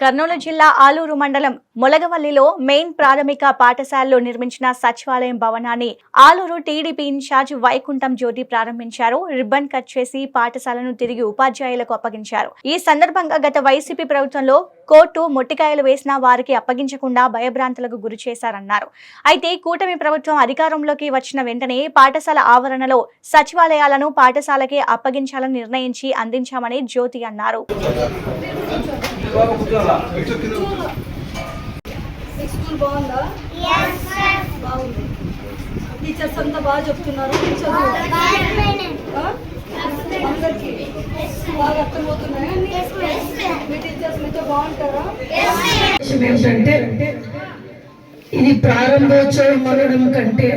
కర్నూలు జిల్లా ఆలూరు మండలం మొలగవల్లిలో మెయిన్ ప్రాథమిక పాఠశాలలో నిర్మించిన సచివాలయం భవనాన్ని ఆలూరు టీడీపీ ఇన్ఛార్జ్ వైకుంఠం జ్యోతి ప్రారంభించారు. రిబ్బన్ కట్ చేసి పాఠశాలను తిరిగి ఉపాధ్యాయులకు అప్పగించారు. ఈ సందర్భంగా గత వైసీపీ ప్రభుత్వంలో కోర్టు మొట్టికాయలు వేసిన వారికి అప్పగించకుండా భయభ్రాంతులకు గురి చేశారన్నారు. అయితే కూటమి ప్రభుత్వం అధికారంలోకి వచ్చిన వెంటనే పాఠశాల ఆవరణలో సచివాలయాలను పాఠశాలకే అప్పగించాలని నిర్ణయించి అందించామని జ్యోతి అన్నారు. టీచర్స్ అంతా బాగా చెప్తున్నారు? అందరికీ. బాగా అర్థమవుతున్నాయా? మీ టీచర్స్ మీతో బాగుంటారా? విషయం ఏమిటంటే ఇది ప్రారంభోత్సవం అనడం కంటే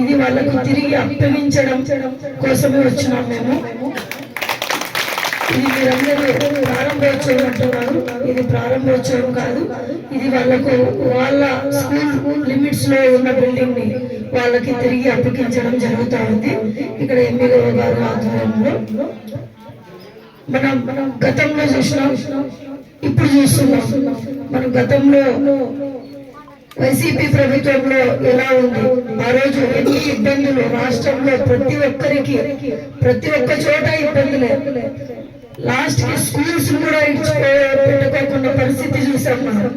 ఇది వాళ్ళకు తిరిగి అప్పగించడం కోసమే వచ్చినాం మేము. ఇది మీరందరూ ప్రారంభోత్సవం అంటున్నారు. ఇది ప్రారంభోత్సవం కాదు. ఇది వాళ్ళకు వాళ్ళ స్కూల్ లిమిట్స్లో ఉన్న బిల్డింగ్ని వాళ్ళకి తిరిగి అప్పగించడం జరుగుతూ ఉంది. ఇక్కడ ఎమ్మెల్యే గారు ఆధ్వర్యంలో. మనం గతంలో చూసినాం ఇప్పుడు చూస్తున్నాం. మనం గతంలో వైసీపీ ప్రభుత్వంలో ఎలా ఉంది? ఆ రోజు ఎన్ని ఇబ్బందులు? రాష్ట్రంలో ప్రతి ఒక్కరికి ప్రతి ఒక్క చోట ఇబ్బందులే. లాస్ట్కి స్కూల్స్ కూడా ఇచ్చుకో పెట్టుకోకుండా పరిస్థితి చూసాం మనం.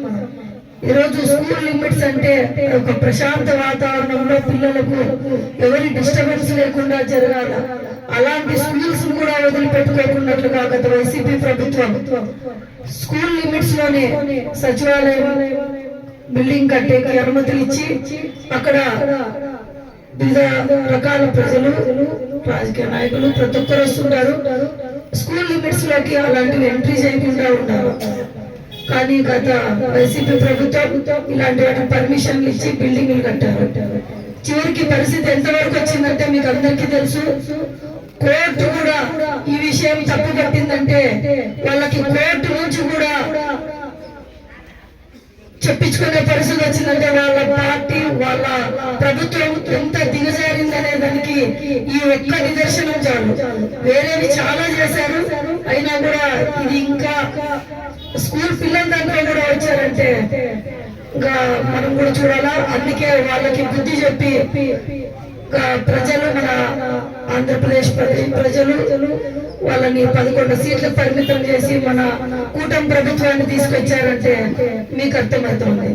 ఈరోజు స్కూల్ లిమిట్స్ అంటే ఒక ప్రశాంత వాతావరణంలో పిల్లలకు ఎవరి డిస్టర్బెన్స్ లేకుండా జరగాల? అలాంటి స్కూల్స్ కూడా వదిలిపెట్టుకోకున్నట్లుగా గత వైసీపీ ప్రభుత్వం స్కూల్ లిమిట్స్లోనే సచివాలయం బిల్డింగ్ కట్టేకి అనుమతులు ఇచ్చి అక్కడ వివిధ రకాల ప్రజలు రాజకీయ నాయకులు ప్రతి ఒక్కరు వస్తుంటారు. స్కూల్ లిమిట్స్లోకి అలాంటివి ఎంట్రీ చేయకుండా ఉంటారు కానీ గత వైసీపీ ప్రభుత్వం ఇలాంటి వాటి పర్మిషన్లు ఇచ్చి బిల్డింగ్లు కట్టారు. చివరికి పరిస్థితి ఎంతవరకు వచ్చిందంటే మీకు అందరికీ తెలుసు. కోర్టు కూడా ఈ విషయం తప్పు పట్టిందంటే వాళ్ళకి కోర్టు నుంచి కూడా చెప్పించుకునే పరిస్థితి వచ్చిందంటే వాళ్ళ పార్టీ వాళ్ళ ప్రభుత్వం ఎంత దిగజారిందనే దానికి ఈ ఒక్క నిదర్శనం చాలు. వేరేవి చాలా చేశారు. అయినా కూడా ఇది ఇంకా స్కూల్ పిల్లల దాంట్లో కూడా వచ్చారంటే ఇంకా మనం కూడా చూడాలా. అందుకే వాళ్ళకి బుద్ధి చెప్పి ప్రజలు మన ఆంధ్రప్రదేశ్ ప్రజలు వాళ్ళని పదకొండు సీట్లు పరిమితం చేసి మన కూటమి ప్రభుత్వాన్ని తీసుకొచ్చారంటే మీకు అర్థమవుతుంది.